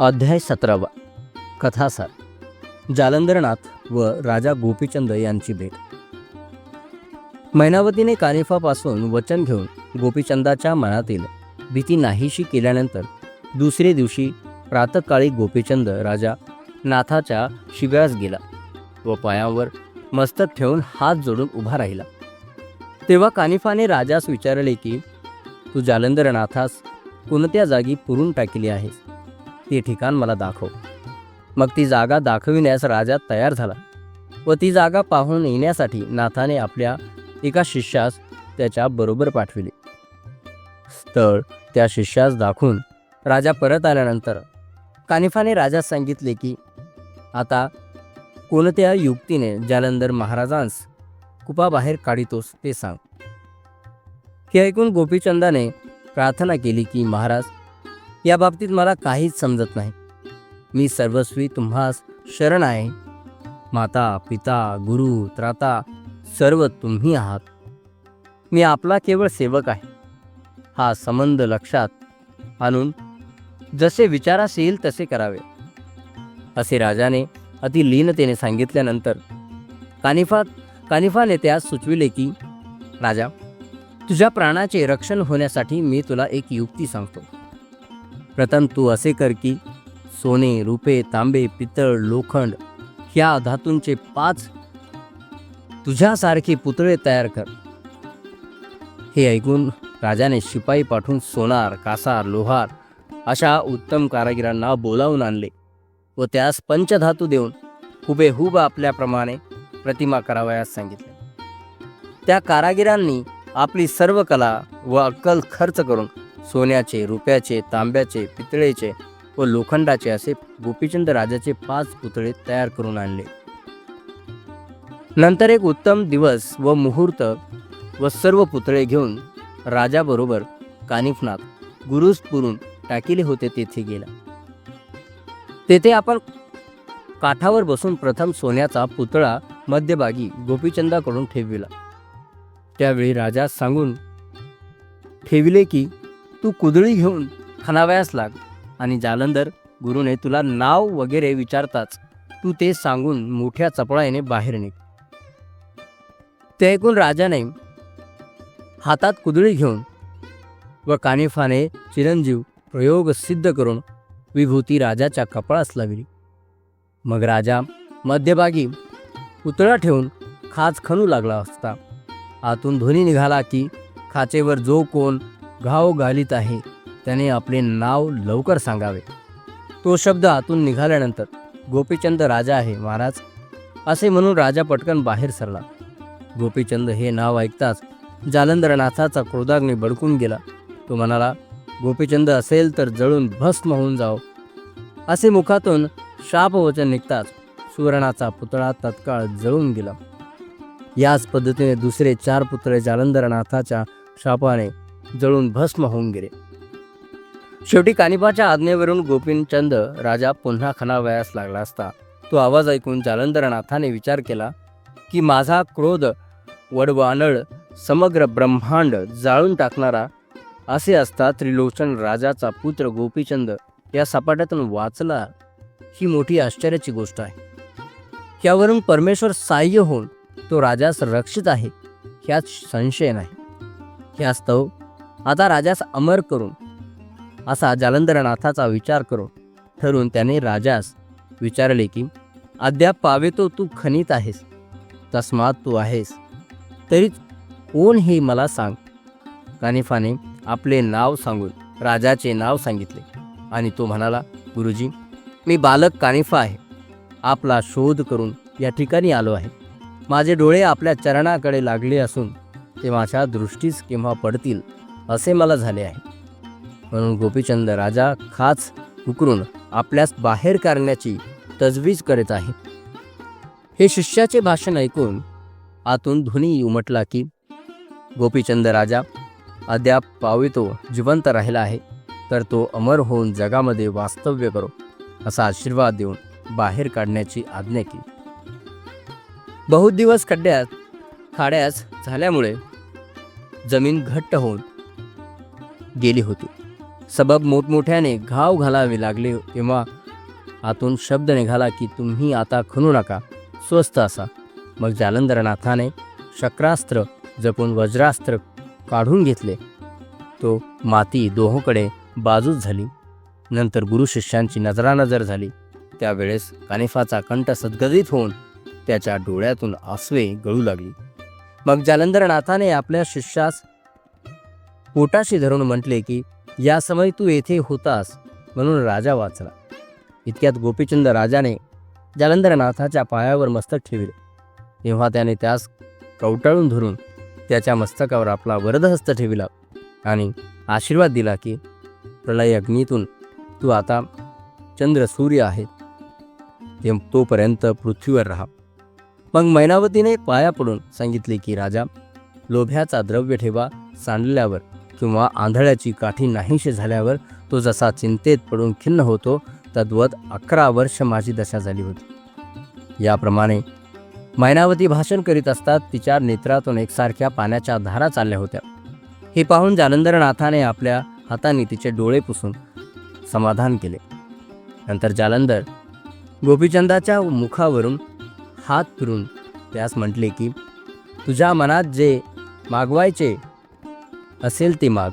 अध्याय सतरावा. कथासार जालंधरनाथ व राजा गोपीचंद यांची भेट. मैनावतीने कानिफापासून वचन घेऊन गोपीचंदाच्या मनातील भीती नाहीशी केल्यानंतर दुसरे दिवशी प्रातकाळी गोपीचंद राजा नाथाच्या शिबिरास गेला व पायावर मस्तक ठेवून हात जोडून उभा राहिला. तेव्हा कानिफाने राजास विचारले की तू जालंधरनाथास कोणत्या जागी पुरून टाकली आहेस? ते ठिकाण मला दाखव. मग ती जागा दाखविण्यास राजा तयार झाला व ती जागा पाहून येण्यासाठी नाथाने आपल्या एका शिष्यास त्याच्या बरोबर पाठविले. स्थळ त्या शिष्यास दाखवून राजा परत आल्यानंतर कानिफाने राजास सांगितले की आता कोणत्या युक्तीने जालंधर महाराजांस कुपाबाहेर काढितोस ते सांग. हे ऐकून गोपीचंदाने प्रार्थना केली की महाराज या बाबतीत मला काहीच समजत नाही. मी सर्वस्वी तुम्हास शरण आहे. माता पिता गुरु त्राता सर्व तुम्ही आहात. मी आपला केवळ सेवक आहे. हा संबंध लक्षात आणून जसे विचारास येईल तसे करावे. असे राजाने अतिलीनतेने सांगितल्यानंतर कानिफा कानिफाने त्यास सुचविले की राजा तुझ्या प्राणाचे रक्षण होण्यासाठी मी तुला एक युक्ती सांगतो. प्रथम तू असे कर की सोने रुपे तांबे पितळ लोखंड ह्या धातूंचे पाच तुझ्यासारखे पुतळे तयार कर. हे ऐकून राजाने शिपाई पाठवून सोनार कासार लोहार अशा उत्तम कारागिरांना बोलावून आणले व त्यास पंचधातू देऊन हुबेहूब आपल्याप्रमाणे प्रतिमा करावयास सांगितले. त्या कारागिरांनी आपली सर्व कला व अक्कल खर्च करून सोन्याचे रुपयाचे तांब्याचे पितळेचे व लोखंडाचे असे गोपीचंद राजाचे पाच पुतळे तयार करून आणले. नंतर एक उत्तम दिवस व मुहूर्त व सर्व पुतळे घेऊन राजाबरोबर कानिफनाथ गुरुस पुरून टाकिले होते तेथे गेला. तेथे आपण काठावर बसून प्रथम सोन्याचा पुतळा मध्यभागी गोपीचंदाकडून ठेविला. त्यावेळी राजा सांगून ठेविले की तू कुदळी घेऊन खणावयास लाग. आणि जालंधर गुरुने तुला नाव वगैरे विचारताच तू ते सांगून मोठ्या चपळाईने बाहेर निघ. ते ऐकून राजाने हातात कुदळी घेऊन व कानिफाने चिरंजीव प्रयोग सिद्ध करून विभूती राजाच्या कपाळास लावली. मग राजा मध्यभागी पुतळा ठेवून खाच खणू लागला असता. आतून ध्वनी निघाला की खाचेवर जो कोण घाव घालीत आहे. त्याने आपले नाव लवकर सांगावे. तो शब्द आतून निघाल्यानंतर गोपीचंद राजा आहे महाराज. असे म्हणून राजा पटकन बाहेर सरला. गोपीचंद हे नाव ऐकताच जालंधरनाथाचा क्रोधाग्नी बडकून गेला. तो म्हणाला गोपीचंद असेल तर जळून भस्म होऊन जाओ. असे मुखातून शापवचन निघताच सुवर्णाचा पुतळा तत्काळ जळून गेला. याच पद्धतीने दुसरे चार पुतळे जालंधरनाथाच्या शापाने जळून भस्म होऊन गेले. शेवटी कानिपाच्या आज्ञेवरून गोपीचंद राजा पुन्हा खणावयास लागला असता. तो आवाज ऐकून जालंधरनाथाने विचार केला की माझा क्रोध वडवानळ समग्र ब्रह्मांड जाळून टाकणारा असे असता त्रिलोचन राजाचा पुत्र गोपीचंद या सपाट्यातून वाचला ही मोठी आश्चर्याची गोष्ट आहे. यावरून परमेश्वर साह्य होऊन तो राजास रक्षित आहे ह्यात संशय नाही. ह्यास्तव आता राजास अमर करून असा जालंधरनाथाचा विचार करून ठरून त्याने राजास विचारले की अद्याप पावे तो तू खनित आहेस तस्मात तू आहेस तरी कोण हे मला सांग? कानिफाने आपले नाव सांगून राजाचे नाव सांगितले आणि तो म्हणाला गुरुजी मी बालक कानिफा आहे आपला शोध करून या ठिकाणी आलो आहे. माझे डोळे आपल्या चरणाकडे लागले असून ते माझ्या दृष्टीस केव्हा पडतील असे मला झाले आहे. म्हणून गोपीचंद राजा खाच उकरून आपल्यास बाहेर काढण्याची तजवीज करीत आहे. हे शिष्याचे भाषण ऐकून आतून ध्वनी उमटला की गोपीचंद राजा अद्याप पावितो जिवंत राहिला आहे तर तो अमर होऊन जगामध्ये वास्तव्य करो असा आशीर्वाद देऊन बाहेर काढण्याची आज्ञा केली. बहुत दिवस खड्ड्यात खाड्यास झाल्यामुळे जमीन घट्ट होऊन गेली होती. सबब मोठमोठ्याने घाव घालावे लागले तेव्हा आतून शब्द निघाला की तुम्ही आता खणू नका स्वस्थ असा. मग जालंधरनाथाने शक्रास्त्र जपून वज्रास्त्र काढून घेतले. तो माती दोहोकडे बाजूच झाली. नंतर गुरु शिष्यांची नजरानजर झाली. त्यावेळेस कानिफाचा कंठ सद्गदित होऊन त्याच्या डोळ्यातून आसवे गळू लागली. मग जालंधरनाथाने आपल्या शिष्यास पोटाशी धरून म्हटले की या समय तू येथे होतास म्हणून राजा वाचला. इतक्यात गोपीचंद राजाने जालंधरनाथाच्या पायावर मस्तक ठेवले. तेव्हा त्याने त्यास कवटाळून धरून त्याच्या मस्तकावर आपला वरदहस्त ठेविला आणि आशीर्वाद दिला की प्रलय अग्नीतून तू आता चंद्र सूर्य आहेत. ते तोपर्यंत पृथ्वीवर राहा. मग मैनावतीने पाया पडून सांगितले की राजा लोभ्याचा द्रव्य ठेवा सांडल्यावर किंवा आंधळ्याची काठी नाहीशी झाल्यावर तो जसा चिंतेत पडून खिन्न होतो तद्वत अकरा वर्ष माझी दशा झाली होती. याप्रमाणे मैनावती भाषण करीत असतात तिच्या नेत्रातून एकसारख्या पाण्याच्या धारा चालल्या होत्या. हे पाहून जालंधरनाथाने आपल्या हाताने तिचे डोळे पुसून समाधान केले. नंतर जालंधर गोपीचंदाच्या मुखावरून हात फिरून त्यास म्हटले की तुझ्या मनात जे मागवायचे असेल ते माग.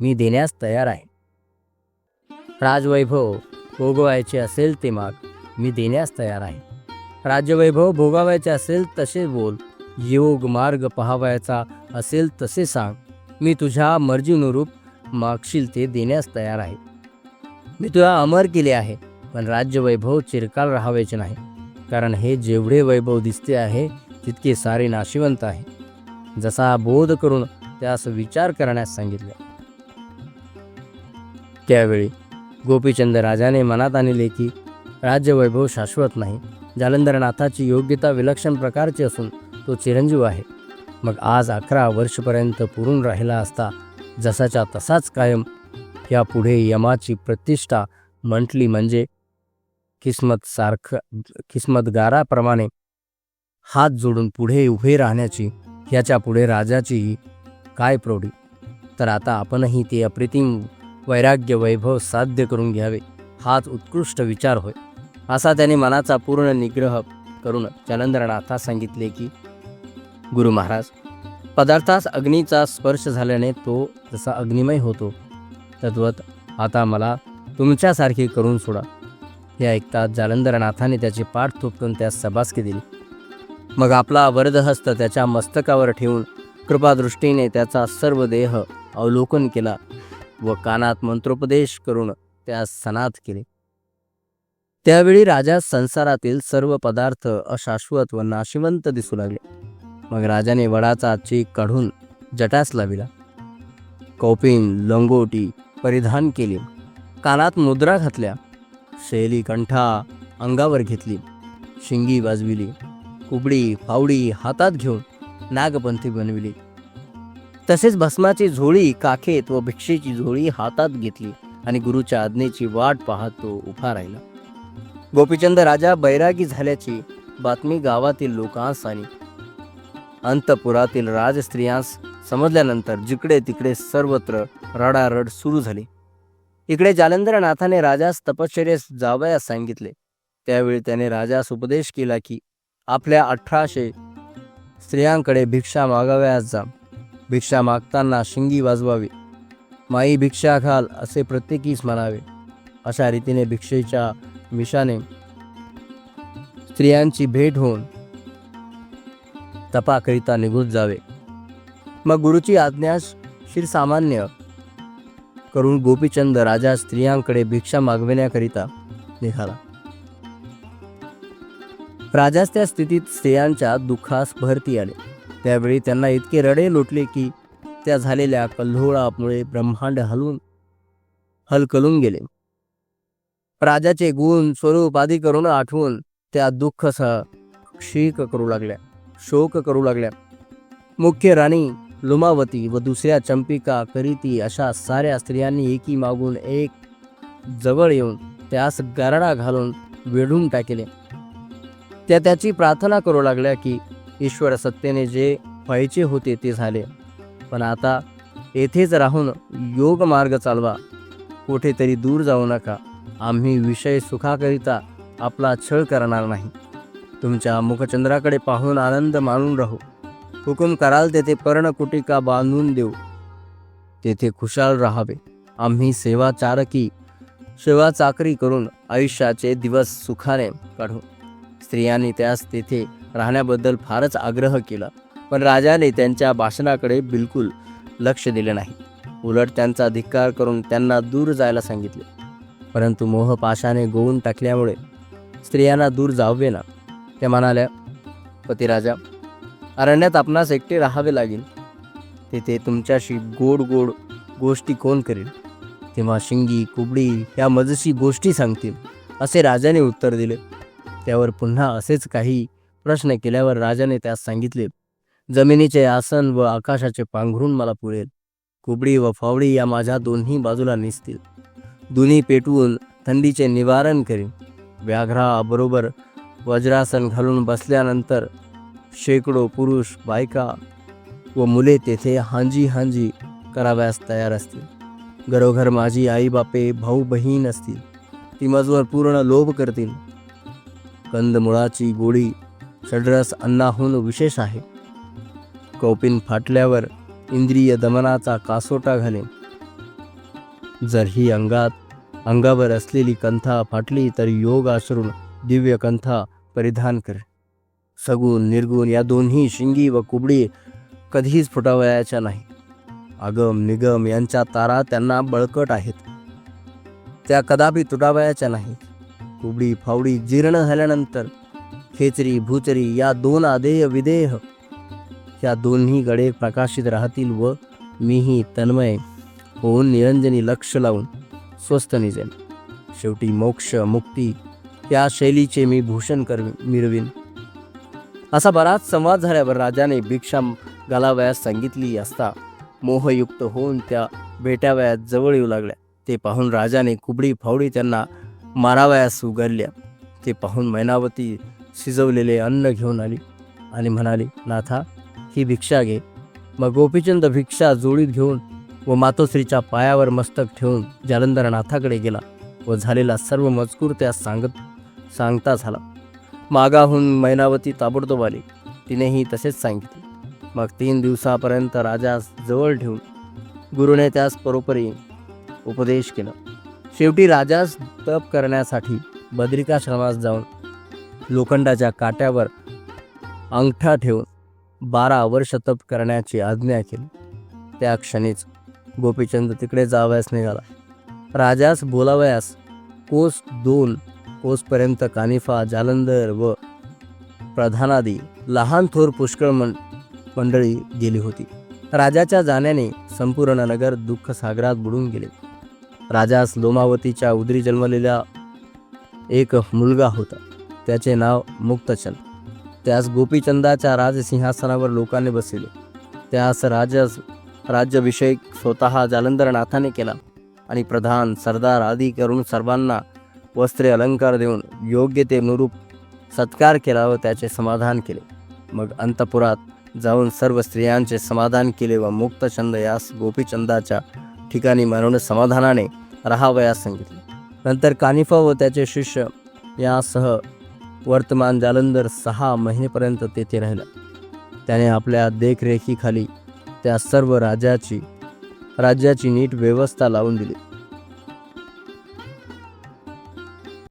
मी देण्यास तयार आहे. राजवैभव भोगवायचे असेल ते माग. मी देण्यास तयार आहे. राज्यवैभव भोगावायचे असेल तसे बोल. योग मार्ग पहावायचा असेल तसे सांग. मी तुझ्या मर्जीनुरूप मागशील ते देण्यास तयार आहे. मी तुला अमर केले आहे पण राज्यवैभव चिरकाल राहावायचे नाही. कारण हे जेवढे वैभव दिसते आहे तितके सारे नाशिवंत आहे. जसा बोध करून त्यास विचार करण्यास सांगितले. त्यावेळी गोपीचंद राजाने मनात आणले की राज्यवैभव शाश्वत नाही. जालंधरनाथाची योग्यता विलक्षण प्रकारची असून तो चिरंजीव आहे. मग आज अकरा वर्षपर्यंत पुरून राहिला असता जसाच्या तसाच कायम या पुढे यमाची प्रतिष्ठा म्हटली म्हणजे किस्मत सारखं किस्मतगाराप्रमाणे हात जोडून पुढे उभे राहण्याची ह्याच्या पुढे राजाचीही काय प्रौढी? तर आता आपणही ते अप्रतिम वैराग्य वैभव साध्य करून घ्यावे हाच उत्कृष्ट विचार होय. असा त्याने मनाचा पूर्ण निग्रह करून जालंधरनाथास सांगितले की गुरु महाराज पदार्थास अग्नीचा स्पर्श झाल्याने तो जसा अग्निमय होतो तद्वत आता मला तुमच्यासारखे करून सोडा. हे ऐकताच जालंधरनाथाने त्याची पाठ थोपटून त्यास सबासकी दिली. मग आपला वरदहस्त त्याच्या मस्तकावर ठेवून कृपादृष्टीने त्याचा सर्व देह अवलोकन केला व कानात मंत्रोपदेश करून त्यास सनात केले. त्यावेळी राजा संसारातील सर्व पदार्थ अशाश्वत व नाशिवंत दिसू लागले. मग राजाने वडाचा चीक काढून जटास लाविला. कौपिन लंगोटी परिधान केली. कानात मुद्रा घातल्या. शैली कंठा अंगावर घेतली. शिंगी वाजविली. कुबडी फावडी हातात घेऊन नागपंथी बनविली. तसेच भस्माची झोळी काखेत व भिक्षेची झोळी हातात घेतली आणि गुरुच्या आज्ञेची वाट पाहत तो उभा राहिला. गोपीचंद राजा बैरागी झाल्याची बातमी गावातील लोकांस आणि अंतपुरातील राजस्त्रियांस समजल्यानंतर जिकडे तिकडे सर्वत्र रडारड सुरू झाली. इकडे जालंधरनाथाने राजास तपश्चर्यास जावयास सांगितले. त्यावेळी त्याने राजास उपदेश केला की आपल्या अठराशे स्त्रियांकडे भिक्षा मागाव्यास जा. भिक्षा मागताना शिंगी वाजवावी. माई भिक्षा घाल असे प्रत्येकीस म्हणावे. अशा रीतीने भिक्षेच्या विषाने स्त्रियांची भेट होऊन तपाकरिता निघून जावे. मग गुरुची आज्ञा शिरसामान्य करून गोपीचंद राजा स्त्रियांकडे भिक्षा मागविण्याकरिता निघाला. राजास त्या स्थितीत स्त्रियांच्या दुःखास भरती आले. त्यावेळी त्यांना इतके रडे लोटले की त्या झालेल्या कल्होळामुळे ब्रह्मांड हलून हलकलून गेले. राजाचे गुण स्वरूप आदी करून आठवून त्या दुःख क्षीक करू लागल्या शोक करू लागल्या. मुख्य राणी लुमावती व दुसऱ्या चंपिका करीती अशा साऱ्या स्त्रियांनी एकी मागून एक जवळ येऊन त्यास गारडा घालून वेढून टाकले. त्या त्याची प्रार्थना करू लागल्या की ईश्वर सत्तेने जे व्हायचे होते ते झाले. पण आता येथेच राहून योग मार्ग चालवा. कुठेतरी दूर जाऊ नका. आम्ही विषय सुखाकरिता आपला छळ करणार नाही. तुमच्या मुखचंद्राकडे पाहून आनंद मानून राहू. हुकूम कराल तेथे पर्णकुटिका बांधून देऊ. तेथे खुशाल राहावे. आम्ही सेवा चारकी सेवा चाकरी करून आयुष्याचे दिवस सुखाने काढू. स्त्रियांनी त्यास तेथे राहण्याबद्दल फारच आग्रह केला. पण राजाने त्यांच्या भाषणाकडे बिलकुल लक्ष दिले नाही. उलट त्यांचा धिक्कार करून त्यांना दूर जायला सांगितले. परंतु मोहपाशाने गोवून टाकल्यामुळे स्त्रियांना दूर जावे ना. ते म्हणाल्या पतिराजा अरण्यात आपणास एकटे राहावे लागेल. तेथे तुमच्याशी गोड गोड गोष्टी कोण करेल? तेव्हा शिंगी कुबडी ह्या मजशी गोष्टी सांगतील. असे राजाने उत्तर दिले. त्यावर पुन्हा असेच काही प्रश्न केल्यावर राजाने त्यास सांगितले जमिनीचे आसन व आकाशाचे पांघरून मला पुरेल. कुबडी व फावडी या माझ्या दोन्ही बाजूला निसतील. दोन्ही पेटवून थंडीचे निवारण करीन. व्याघ्राबरोबर वज्रासन घालून बसल्यानंतर शेकडो पुरुष बायका व मुले तेथे हांजी हांजी कराव्यास तयार असतील. घरोघर माझी आई बापे भाऊ बहीण असतील. ती मजवर पूर्ण लोभ करतील. कंदमुळाची गोळी षड्रस अन्नाहून विशेष आहे. कौपिन फाटल्यावर इंद्रिय दमनाचा कासोटा घालेन. जर ही अंगात अंगावर असलेली कंथा फाटली तर योग आश्रून दिव्य कंथा परिधान कर. सगुण निर्गुण या दोन्ही शिंगी व कुबडी कधीच फुटावयाच्या नाही. आगम निगम यांच्या तारा त्यांना बळकट आहेत. त्या कदापि तुटावयाच्या नाही कुबडी फावडी जीर्ण झाल्यानंतर खेचरी भूचरी या दोन आदेय विदेह या दोन्ही गडे प्रकाशित राहतील व मीही तन्मय होऊन निरंजनी लक्ष लावून स्वस्थ निजेन. शेवटी मोक्ष मुक्ती या शैलीचे मी भूषण कर मिरवीन. असा बराच संवाद झाल्यावर राजाने भिक्षा घालावयास सांगितली असता मोहयुक्त होऊन त्या भेटावयात जवळ येऊ लागल्या. ते पाहून राजाने कुबडी फावडी त्यांना मारावयास उगारल्या ते पाहून मैनावती शिजवलेले अन्न घेऊन आली आणि म्हणाली नाथा ही भिक्षा घे. मग गोपीचंद भिक्षा जोडीत घेऊन व मातोश्रीच्या पायावर मस्तक ठेवून जालंधरनाथाकडे गेला व झालेला सर्व मजकूर त्यास सांगत सांगता झाला. मागाहून मैनावती ताबडतोब आली. तिनेही तसेच सांगितले. मग तीन दिवसापर्यंत राजास जवळ ठेवून गुरुने त्यास परोपरी उपदेश केला. शेवटी राजास तप करण्यासाठी बद्रिकाश्रमास जाऊन लोखंडाच्या काट्यावर अंगठा ठेवून बारा वर्ष तप करण्याची आज्ञा केली. त्या क्षणीच गोपीचंद तिकडे जावयास निघाला. राजास बोलावयास कोस दोन कोसपर्यंत कानिफा जालंधर व प्रधानादी लहान थोर पुष्कळ मं मंडळी गेली होती. राजाच्या जाण्याने संपूर्ण नगर दुःखसागरात बुडून गेले. राजास लोमावतीच्या उदरी जन्मलेला एक मुलगा होता. त्याचे नाव मुक्तचंद. त्यास गोपीचंदाच्या राजसिंहासनावर लोकांनी बसविले. त्यास राजस राज्याभिषेक स्वतः जालंधरनाथाने केला आणि प्रधान सरदार आदी करून सर्वांना वस्त्रे अलंकार देऊन योग्य ते अनुरूप सत्कार केला व त्याचे समाधान केले. मग अंतपुरात जाऊन सर्व स्त्रियांचे समाधान केले व मुक्तचंद यास गोपीचंदाच्या ठिकाणी म्हणून समाधानाने राहावयास सांगितले. नंतर कानिफा व त्याचे शिष्य यासह वर्तमान जालंधर सहा महिनेपर्यंत तेथे राहिला. त्याने आपल्या देखरेखीखाली त्या सर्व राज्याची राज्याची नीट व्यवस्था लावून दिली.